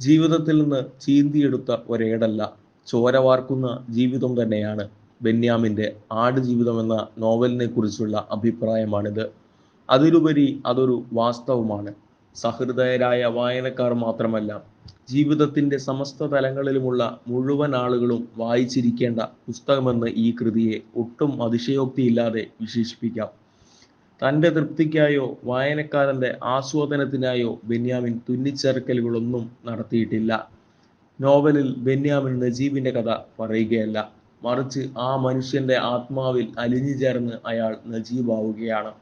ജീവിതത്തിൽ നിന്ന് ചീന്തിയെടുത്ത ഒരേടല്ല. ചോരവാർക്കുന്ന ജീവിതം തന്നെയാണ് ബെന്യാമിന്റെ ആടുജീവിതം എന്ന നോവലിനെ കുറിച്ചുള്ള അഭിപ്രായമാണിത്. അതിലുപരി അതൊരു വാസ്തവമാണ്. സഹൃദയരായ വായനക്കാർ മാത്രമല്ല ജീവിതത്തിന്റെ സമസ്ത തലങ്ങളിലുമുള്ള മുഴുവൻ ആളുകളും വായിച്ചിരിക്കേണ്ട പുസ്തകമെന്ന് ഈ കൃതിയെ ഒട്ടും അതിശയോക്തിയില്ലാതെ വിശേഷിപ്പിക്കാം. തന്റെ തൃപ്തിക്കായോ വായനക്കാരന്റെ ആസ്വാദനത്തിനായോ ബെന്യാമിൻ തുന്നിച്ചേർക്കലുകളൊന്നും നടത്തിയിട്ടില്ല. നോവലിൽ ബെന്യാമിൻ നജീബിന്റെ കഥ പറയുകയല്ല. മറിച്ച് ആ മനുഷ്യന്റെ ആത്മാവിൽ അലിഞ്ഞു ചേർന്ന് അയാൾ നജീബാവുകയാണ്.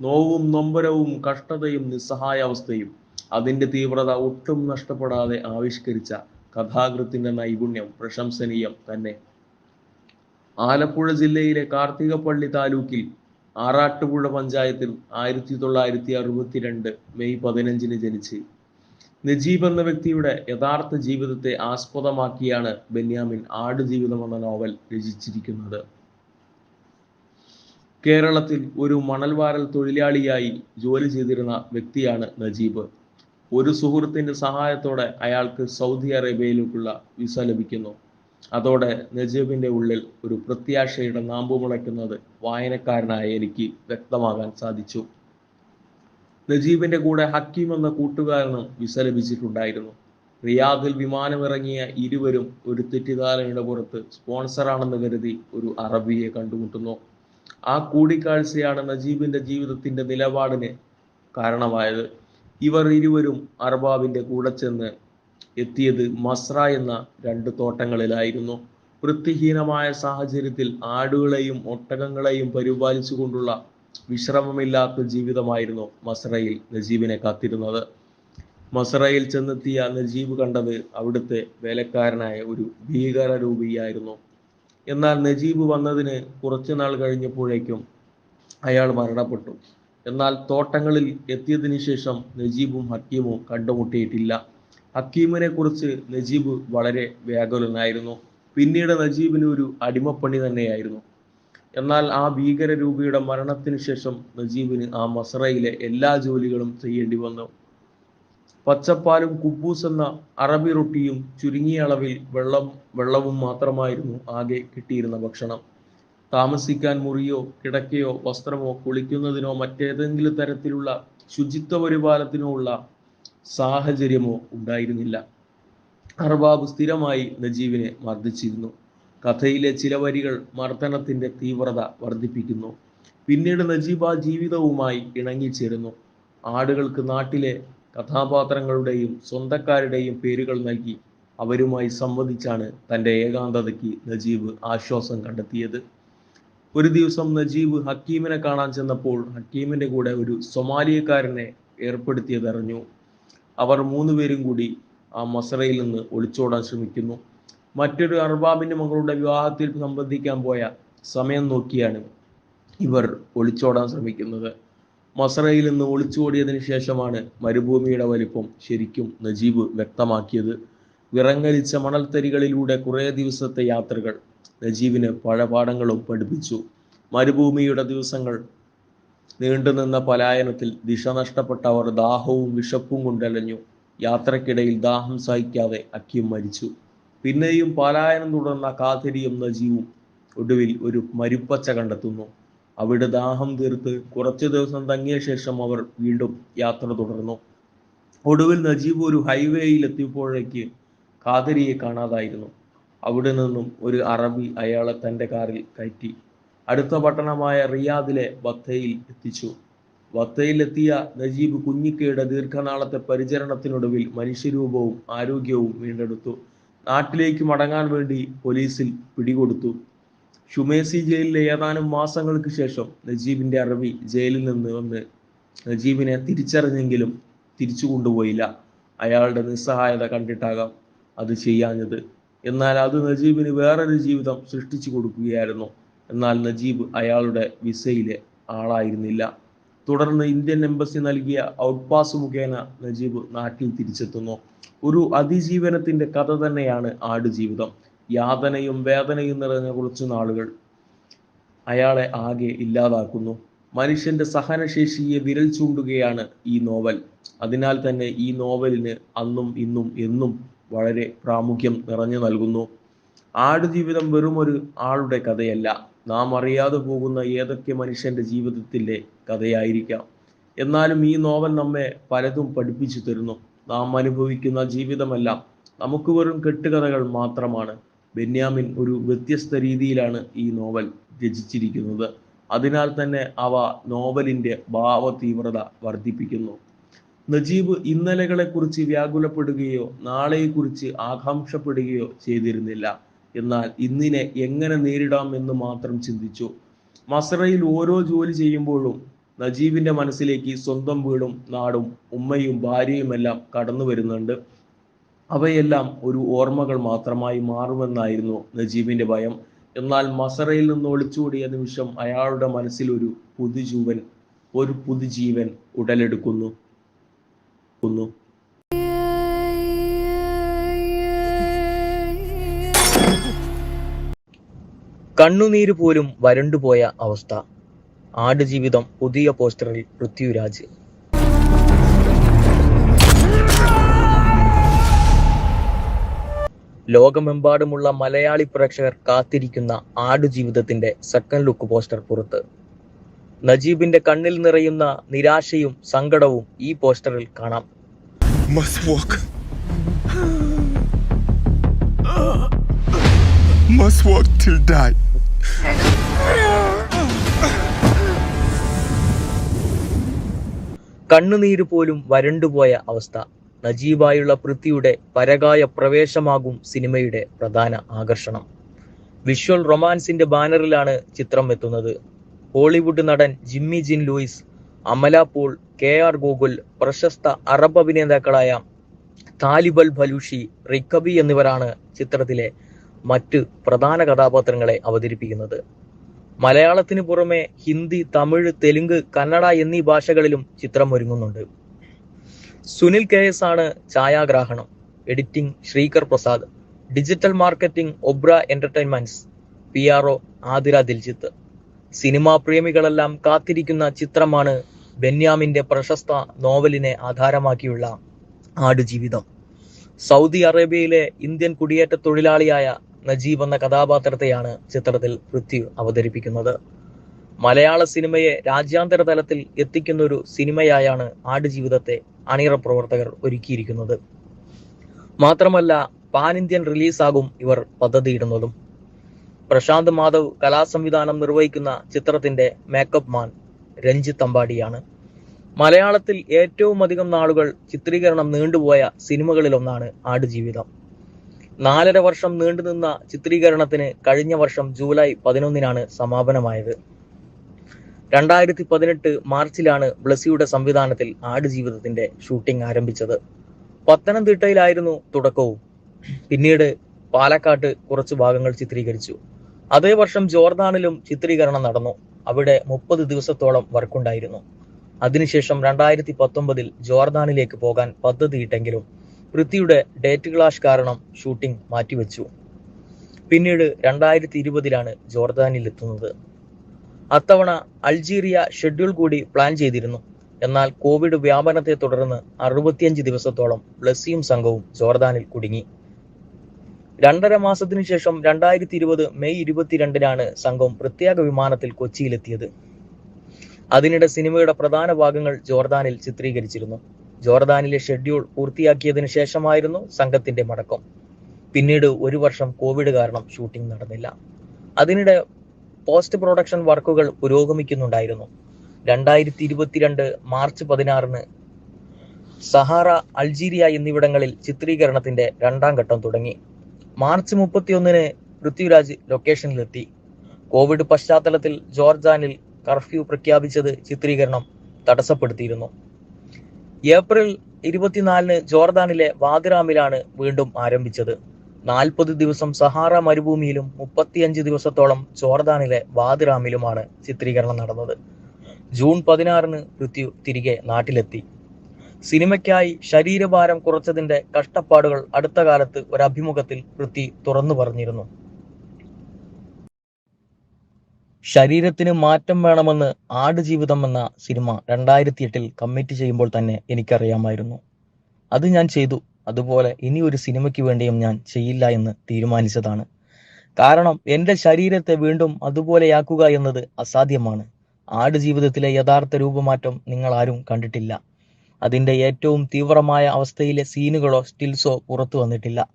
നോവും നൊമ്പരവും കഷ്ടതയും നിസ്സഹായാവസ്ഥയും അതിന്റെ തീവ്രത ഒട്ടും നഷ്ടപ്പെടാതെ ആവിഷ്കരിച്ച കഥാകൃത്തിന്റെ നൈപുണ്യം പ്രശംസനീയം തന്നെ. ആലപ്പുഴ ജില്ലയിലെ കാർത്തികപ്പള്ളി താലൂക്കിൽ ആറാട്ടുപുഴ പഞ്ചായത്തിൽ ആയിരത്തി തൊള്ളായിരത്തി അറുപത്തിരണ്ട് മെയ് പതിനഞ്ചിന് ജനിച്ച്. നജീബ് എന്ന വ്യക്തിയുടെ യഥാർത്ഥ ജീവിതത്തെ ആസ്പദമാക്കിയാണ് ബെന്യാമിൻ ആടുജീവിതം എന്ന നോവൽ രചിച്ചിരിക്കുന്നത്. കേരളത്തിൽ ഒരു മണൽവാരൽ തൊഴിലാളിയായി ജോലി ചെയ്തിരുന്ന വ്യക്തിയാണ് നജീബ്. ഒരു സുഹൃത്തിന്റെ സഹായത്തോടെ അയാൾക്ക് സൗദി അറേബ്യയിലേക്കുള്ള വിസ ലഭിക്കുന്നു. അതോടെ നജീബിന്റെ ഉള്ളിൽ ഒരു പ്രത്യാശയുടെ നാമ്പ് മുളയ്ക്കുന്നത് വായനക്കാരനായ എനിക്ക് വ്യക്തമാകാൻ സാധിച്ചു. നജീബിന്റെ കൂടെ ഹക്കീം എന്ന കൂട്ടുകാരനും വിസ ലഭിച്ചിട്ടുണ്ടായിരുന്നു. റിയാദിൽ വിമാനമിറങ്ങിയ ഇരുവരും ഒരു തെറ്റിദ്ധാരണയുടെ പുറത്ത് സ്പോൺസറാണെന്ന് കരുതി ഒരു അറബിയെ കണ്ടുമുട്ടുന്നു. ആ കൂടിക്കാഴ്ചയാണ് നജീബിന്റെ ജീവിതത്തിന്റെ നിലപാടിന് കാരണമായത്. ഇവർ ഇരുവരും അർബാബിന്റെ കൂടെ ചെന്ന് എത്തിയത് മസ്ര എന്ന രണ്ട് തോട്ടങ്ങളിലായിരുന്നു. വൃത്തിഹീനമായ സാഹചര്യത്തിൽ ആടുകളെയും ഒട്ടകങ്ങളെയും പരിപാലിച്ചുകൊണ്ടുള്ള വിശ്രമമില്ലാത്ത ജീവിതമായിരുന്നു മസ്രയിൽ നജീബിനെ കാത്തിരുന്നത്. മസ്രയിൽ ചെന്നെത്തിയ നജീബ് കണ്ടത് അവിടുത്തെ വേലക്കാരനായ ഒരു ഭീകരരൂപിയായിരുന്നു. എന്നാൽ നജീബ് വന്നതിന് കുറച്ചു നാൾ കഴിഞ്ഞപ്പോഴേക്കും അയാൾ മരണപ്പെട്ടു. എന്നാൽ തോട്ടങ്ങളിൽ എത്തിയതിനു ശേഷം നജീബും ഹക്കീമും കണ്ടുമുട്ടിയിട്ടില്ല. ഹക്കീമിനെ കുറിച്ച് നജീബ് വളരെ വ്യാകുലനായിരുന്നു. പിന്നീട് നജീബിന് ഒരു അടിമപ്പണി തന്നെയായിരുന്നു. എന്നാൽ ആ ഭീകര ഭീകരരൂപിയുടെ മരണത്തിന് ശേഷം നജീബിന് ആ മസറയിലെ എല്ലാ ജോലികളും ചെയ്യേണ്ടി വന്നു. പച്ചപ്പാലും കുബൂസ് എന്ന അറബി റൊട്ടിയും ചുരുങ്ങിയ അളവിൽ വെള്ളം വെള്ളവും മാത്രമായിരുന്നു ആകെ കിട്ടിയിരുന്ന ഭക്ഷണം. താമസിക്കാൻ മുറിയോ കിടക്കയോ വസ്ത്രമോ കുളിക്കുന്നതിനോ മറ്റേതെങ്കിലും തരത്തിലുള്ള ശുചിത്വ പരിപാലത്തിനോ ഉള്ള സാഹചര്യമോ ഉണ്ടായിരുന്നില്ല. അർബാബ് സ്ഥിരമായി നജീബിനെ മർദ്ദിച്ചിരുന്നു. കഥയിലെ ചില വരികൾ മർദ്ദനത്തിന്റെ തീവ്രത വർദ്ധിപ്പിക്കുന്നു. പിന്നീട് നജീബ ജീവിതവുമായി ഇണങ്ങിച്ചേരുന്നു. ആടുകൾക്ക് നാട്ടിലെ കഥാപാത്രങ്ങളുടെയും സ്വന്തക്കാരുടെയും പേരുകൾ നൽകി അവരുമായി സംവദിച്ചാണ് തന്റെ ഏകാന്തതയ്ക്ക് നജീബ് ആശ്വാസം കണ്ടെത്തിയത്. ഒരു ദിവസം നജീബ് ഹക്കീമിനെ കാണാൻ ചെന്നപ്പോൾ ഹക്കീമിന്റെ കൂടെ ഒരു സൊമാലിയക്കാരനെ ഏർപ്പെടുത്തിയതറിഞ്ഞു. അവർ മൂന്നുപേരും കൂടി ആ മസറയിൽ നിന്ന് ഒളിച്ചോടാൻ ശ്രമിക്കുന്നു. മറ്റൊരു അർബാബിന്റെ മകളുടെ വിവാഹത്തിൽ സംബന്ധിക്കാൻ പോയ സമയം നോക്കിയാണ് ഇവർ ഒളിച്ചോടാൻ ശ്രമിക്കുന്നത്. മസറയിൽ നിന്ന് ഒളിച്ചോടിയതിനു ശേഷമാണ് മരുഭൂമിയുടെ വലിപ്പം ശരിക്കും നജീബ് വ്യക്തമാക്കിയത്. വിറങ്ങലിച്ച മണൽത്തരികളിലൂടെ കുറേ ദിവസത്തെ യാത്രകൾ നജീബിന് പഴപാഠങ്ങളും പഠിപ്പിച്ചു. മരുഭൂമിയുടെ ദിവസങ്ങൾ നീണ്ടുനിന്ന പലായനത്തിൽ ദിശ നഷ്ടപ്പെട്ട അവർ ദാഹവും വിശപ്പും കൊണ്ടലഞ്ഞു. യാത്രക്കിടയിൽ ദാഹം സഹിക്കാതെ അക്കിയും മരിച്ചു. പിന്നെയും പലായനം തുടർന്ന കാതിരിയും നജീവും ഒടുവിൽ ഒരു മരുപ്പച്ച കണ്ടെത്തുന്നു. അവിടെ ദാഹം തീർത്ത് കുറച്ചു ദിവസം തങ്ങിയ ശേഷം അവർ വീണ്ടും യാത്ര തുടർന്നു. ഒടുവിൽ നജീബ് ഒരു ഹൈവേയിൽ എത്തിയപ്പോഴേക്ക് കാതിരിയെ കാണാതായിരുന്നു. അവിടെ നിന്നും ഒരു അറബി അയാളെ തന്റെ കാറിൽ കയറ്റി. അടുത്ത പട്ടണമായ റിയാദിലെ ബത്തയിൽ എത്തിച്ചു. ബത്തയിലെത്തിയ നജീബ് കുഞ്ഞിക്കയുടെ ദീർഘനാളത്തെ പരിചരണത്തിനൊടുവിൽ മനുഷ്യരൂപവും ആരോഗ്യവും വീണ്ടെടുത്തു. നാട്ടിലേക്ക് മടങ്ങാൻ വേണ്ടി പോലീസിൽ പിടികൊടുത്തു. ഷുമേസി ജയിലിലെ ഏതാനും മാസങ്ങൾക്ക് ശേഷം നജീബിന്റെ അറബി ജയിലിൽ നിന്ന് വന്ന് നജീബിനെ തിരിച്ചറിഞ്ഞെങ്കിലും തിരിച്ചു കൊണ്ടുപോയില്ല. അയാളുടെ നിസ്സഹായത കണ്ടിട്ടാകാം അത് ചെയ്യാഞ്ഞത്. എന്നാൽ അത് നജീബിന് വേറൊരു ജീവിതം സൃഷ്ടിച്ചു കൊടുക്കുകയായിരുന്നു. എന്നാൽ നജീബ് അയാളുടെ വിസയിലെ ആളായിരുന്നില്ല. തുടർന്ന് ഇന്ത്യൻ എംബസി നൽകിയ ഔട്ട് പാസ് മുഖേന നജീബ് നാട്ടിൽ തിരിച്ചെത്തുന്നു. ഒരു അതിജീവനത്തിന്റെ കഥ തന്നെയാണ് ആടുജീവിതം യാതനയും വേദനയും നിറഞ്ഞ കുറച്ചു നാളുകൾ അയാളെ ആകെ ഇല്ലാതാക്കുന്നു. മനുഷ്യന്റെ സഹനശേഷിയെ വിരൽ ചൂണ്ടുകയാണ് ഈ നോവൽ. അതിനാൽ തന്നെ ഈ നോവലിന് അന്നും ഇന്നും എന്നും വളരെ പ്രാമുഖ്യം നിറഞ്ഞു നൽകുന്നു. ആടുജീവിതം വെറുമൊരു ആളുടെ കഥയല്ല. നാം അറിയാതെ പോകുന്ന ഏതൊക്കെ മനുഷ്യന്റെ ജീവിതത്തിലെ കഥയായിരിക്കാം. എന്നാലും ഈ നോവൽ നമ്മെ പലതും പഠിപ്പിച്ചു തരുന്നു. നാം അനുഭവിക്കുന്ന ജീവിതമെല്ലാം നമുക്ക് വെറും കെട്ടുകഥകൾ മാത്രമാണ്. ബെന്യാമിൻ ഒരു വ്യത്യസ്ത രീതിയിലാണ് ഈ നോവൽ രചിച്ചിരിക്കുന്നത്. അതിനാൽ തന്നെ അവ നോവലിന്റെ ഭാവ തീവ്രത വർദ്ധിപ്പിക്കുന്നു. നജീബ് ഇന്നലകളെക്കുറിച്ച് വ്യാകുലപ്പെടുകയോ നാളെയെക്കുറിച്ച് ആകാംക്ഷപ്പെടുകയോ ചെയ്തിരുന്നില്ല. എന്നാൽ ഇന്നിനെ എങ്ങനെ നേരിടാം എന്ന് മാത്രം ചിന്തിച്ചു. മസറയിൽ ഓരോ ജോലി ചെയ്യുമ്പോഴും നജീബിന്റെ മനസ്സിലേക്ക് സ്വന്തം വീടും നാടും ഉമ്മയും ഭാര്യയുമെല്ലാം കടന്നു വരുന്നുണ്ട്. അവയെല്ലാം ഒരു ഓർമ്മകൾ മാത്രമായി മാറുമെന്നായിരുന്നു നജീബിന്റെ ഭയം. എന്നാൽ മസറയിൽ നിന്ന് ഒളിച്ചോടിയ നിമിഷം അയാളുടെ മനസ്സിൽ ഒരു പുതുജീവൻ ഒരു പുതുജീവൻ ഉടലെടുക്കുന്നു. കണ്ണുനീര് പോലും വരണ്ടുപോയ അവസ്ഥ. ആടുജീവിതം പുതിയ പോസ്റ്ററിൽ പൃഥ്വിരാജ്. ലോകമെമ്പാടുമുള്ള മലയാളി പ്രേക്ഷകർ കാത്തിരിക്കുന്ന ആടുജീവിതത്തിന്റെ സെക്കൻഡ് ലുക്ക് പോസ്റ്റർ പുറത്ത്. നജീബിന്റെ കണ്ണിൽ നിറയുന്ന നിരാശയും സങ്കടവും ഈ പോസ്റ്ററിൽ കാണാം. Must work till die. കണ്ണുനീര് പോലും വരണ്ടുപോയ അവസ്ഥ. നജീബായുള്ള പൃഥ്വിയുടെ പരകായ പ്രവേശമാകും സിനിമയുടെ പ്രധാന ആകർഷണം. വിഷ്വൽ റൊമാൻസിന്റെ ബാനറിലാണ് ചിത്രം എത്തുന്നത്. ഹോളിവുഡ് നടൻ Jimmy Jean Louis Amala Paul K R Gokul പ്രശസ്ത അറബ് അഭിനേതാക്കളായ താലിബൽ ഭലൂഷി റിക്കബി എന്നിവരാണ് ചിത്രത്തിലെ മറ്റ് പ്രധാന കഥാപാത്രങ്ങളെ അവതരിപ്പിക്കുന്നത്. മലയാളത്തിന് പുറമെ ഹിന്ദി തമിഴ് തെലുങ്ക് കന്നഡ എന്നീ ഭാഷകളിലും ചിത്രം ഒരുങ്ങുന്നുണ്ട്. സുനിൽ കെ എസ് ആണ് ഛായാഗ്രാഹണം. Editing Sreekar Prasad. Digital marketing ഒബ്ര entertainments. P R O Athira Diljith. Cinema പ്രേമികളെല്ലാം കാത്തിരിക്കുന്ന ചിത്രമാണ് ബെന്യാമിന്റെ പ്രശസ്ത നോവലിനെ ആധാരമാക്കിയുള്ള ആടുജീവിതം. സൗദി അറേബ്യയിലെ ഇന്ത്യൻ കുടിയേറ്റ തൊഴിലാളിയായ നജീബ് എന്ന കഥാപാത്രത്തെയാണ് ചിത്രത്തിൽ പൃഥ്വി അവതരിപ്പിക്കുന്നത്. മലയാള സിനിമയെ രാജ്യാന്തര തലത്തിൽ എത്തിക്കുന്ന ഒരു സിനിമയായാണ് ആടുജീവിതത്തെ അണിയറ പ്രവർത്തകർ ഒരുക്കിയിരിക്കുന്നത്. മാത്രമല്ല പാൻ ഇന്ത്യൻ റിലീസാകും ഇവർ പദ്ധതിയിടുന്നതും. പ്രശാന്ത് മാധവ് കലാസംവിധാനം നിർവഹിക്കുന്ന ചിത്രത്തിന്റെ മേക്കപ്പ് മാൻ രഞ്ജിത്ത് അമ്പാടിയാണ്. മലയാളത്തിൽ ഏറ്റവും അധികം നാളുകൾ ചിത്രീകരണം നീണ്ടുപോയ സിനിമകളിലൊന്നാണ് ആടുജീവിതം. നാലര വർഷം നീണ്ടുനിന്ന ചിത്രീകരണത്തിന് കഴിഞ്ഞ വർഷം ജൂലൈ പതിനൊന്നിനാണ് സമാപനമായത്. രണ്ടായിരത്തി പതിനെട്ട് മാർച്ചിലാണ് ബ്ലസിയുടെ സംവിധാനത്തിൽ ആടുജീവിതത്തിന്റെ ഷൂട്ടിംഗ് ആരംഭിച്ചത്. പത്തനംതിട്ടയിലായിരുന്നു തുടക്കവും. പിന്നീട് പാലക്കാട്ട് കുറച്ച് ഭാഗങ്ങൾ ചിത്രീകരിച്ചു. അതേ വർഷം ജോർദാനിലും ചിത്രീകരണം നടന്നു. അവിടെ മുപ്പത് ദിവസത്തോളം വർക്കുണ്ടായിരുന്നു. അതിനുശേഷം രണ്ടായിരത്തി പത്തൊമ്പതിൽ ജോർദാനിലേക്ക് പോകാൻ പദ്ധതിയിട്ടെങ്കിലും പൃഥ്വിയുടെ ഡേറ്റ് ക്ലാഷ് കാരണം ഷൂട്ടിംഗ് മാറ്റിവെച്ചു. പിന്നീട് രണ്ടായിരത്തി ഇരുപതിലാണ് ജോർദാനിൽ എത്തുന്നത്. അത്തവണ അൾജീരിയ ഷെഡ്യൂൾ കൂടി പ്ലാൻ ചെയ്തിരുന്നു. എന്നാൽ കോവിഡ് വ്യാപനത്തെ തുടർന്ന് അറുപത്തിയഞ്ച് ദിവസത്തോളം ബ്ലസ്സിയും സംഘവും ജോർദാനിൽ കുടുങ്ങി. രണ്ടര മാസത്തിനു ശേഷം രണ്ടായിരത്തി ഇരുപത് മെയ് ഇരുപത്തിരണ്ടിനാണ് സംഘം പ്രത്യേക വിമാനത്തിൽ കൊച്ചിയിലെത്തിയത്. അതിനിടെ സിനിമയുടെ പ്രധാന ഭാഗങ്ങൾ ജോർദാനിൽ ചിത്രീകരിച്ചിരുന്നു. ജോർദാനിലെ ഷെഡ്യൂൾ പൂർത്തിയാക്കിയതിനു ശേഷമായിരുന്നു സംഘത്തിന്റെ മടക്കം. പിന്നീട് ഒരു വർഷം കോവിഡ് കാരണം ഷൂട്ടിംഗ് നടന്നില്ല. അതിനിടെ പോസ്റ്റ് പ്രൊഡക്ഷൻ വർക്കുകൾ പുരോഗമിക്കുന്നുണ്ടായിരുന്നു. രണ്ടായിരത്തി ഇരുപത്തിരണ്ട് മാർച്ച് പതിനാറിന് സഹാറ അൾജീരിയ എന്നിവിടങ്ങളിൽ ചിത്രീകരണത്തിന്റെ രണ്ടാം ഘട്ടം തുടങ്ങി. മാർച്ച് മുപ്പത്തിയൊന്നിന് പൃഥ്വിരാജ് ലൊക്കേഷനിലെത്തി. കോവിഡ് പശ്ചാത്തലത്തിൽ ജോർജാനിൽ കർഫ്യൂ പ്രഖ്യാപിച്ചത് ചിത്രീകരണം തടസ്സപ്പെടുത്തിയിരുന്നു. ഏപ്രിൽ ഇരുപത്തിനാലിന് ജോർദാനിലെ വാദിറാമിലാണ് വീണ്ടും ആരംഭിച്ചത്. നാൽപ്പത് ദിവസം സഹാറ മരുഭൂമിയിലും മുപ്പത്തിയഞ്ച് ദിവസത്തോളം ജോർദാനിലെ വാദിറാമിലുമാണ് ചിത്രീകരണം നടന്നത്. ജൂൺ പതിനാറിന് പൃഥ്വി തിരികെ നാട്ടിലെത്തി. സിനിമയ്ക്കായി ശരീരഭാരം കുറച്ചതിന്റെ കഷ്ടപ്പാടുകൾ അടുത്ത കാലത്ത് ഒരു അഭിമുഖത്തിൽ പൃഥ്വി തുറന്നു പറഞ്ഞിരുന്നു. ശരീരത്തിന് മാറ്റം വേണമെന്ന് ആടുജീവിതം എന്ന സിനിമ രണ്ടായിരത്തി എട്ടിൽ കമ്മിറ്റ് ചെയ്യുമ്പോൾ തന്നെ എനിക്കറിയാമായിരുന്നു. അത് ഞാൻ ചെയ്തു. അതുപോലെ ഇനി ഒരു സിനിമയ്ക്ക് വേണ്ടിയും ഞാൻ ചെയ്യില്ല എന്ന് തീരുമാനിച്ചതാണ്. കാരണം എന്റെ ശരീരത്തെ വീണ്ടും അതുപോലെയാക്കുക എന്നത് അസാധ്യമാണ്. ആടുജീവിതത്തിലെ യഥാർത്ഥ രൂപമാറ്റം നിങ്ങൾ ആരും കണ്ടിട്ടില്ല. അതിന്റെ ഏറ്റവും തീവ്രമായ അവസ്ഥയിലെ സീനുകളോ സ്റ്റിൽസോ പുറത്തു വന്നിട്ടില്ല.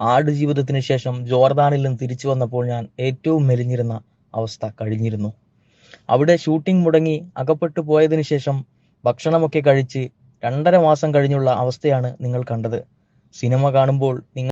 ആട് ആടുജീവിതത്തിന് ശേഷം ജോർദാനിൽ നിന്ന് തിരിച്ചു വന്നപ്പോൾ ഞാൻ ഏറ്റവും മെലിഞ്ഞിരുന്ന അവസ്ഥ കഴിഞ്ഞിരുന്നു. അവിടെ ഷൂട്ടിംഗ് മുടങ്ങി അകപ്പെട്ടു പോയതിനു ശേഷം ഭക്ഷണമൊക്കെ കഴിച്ച് രണ്ടര മാസം കഴിഞ്ഞുള്ള അവസ്ഥയാണ് നിങ്ങൾ കണ്ടത്. സിനിമ കാണുമ്പോൾ നിങ്ങൾ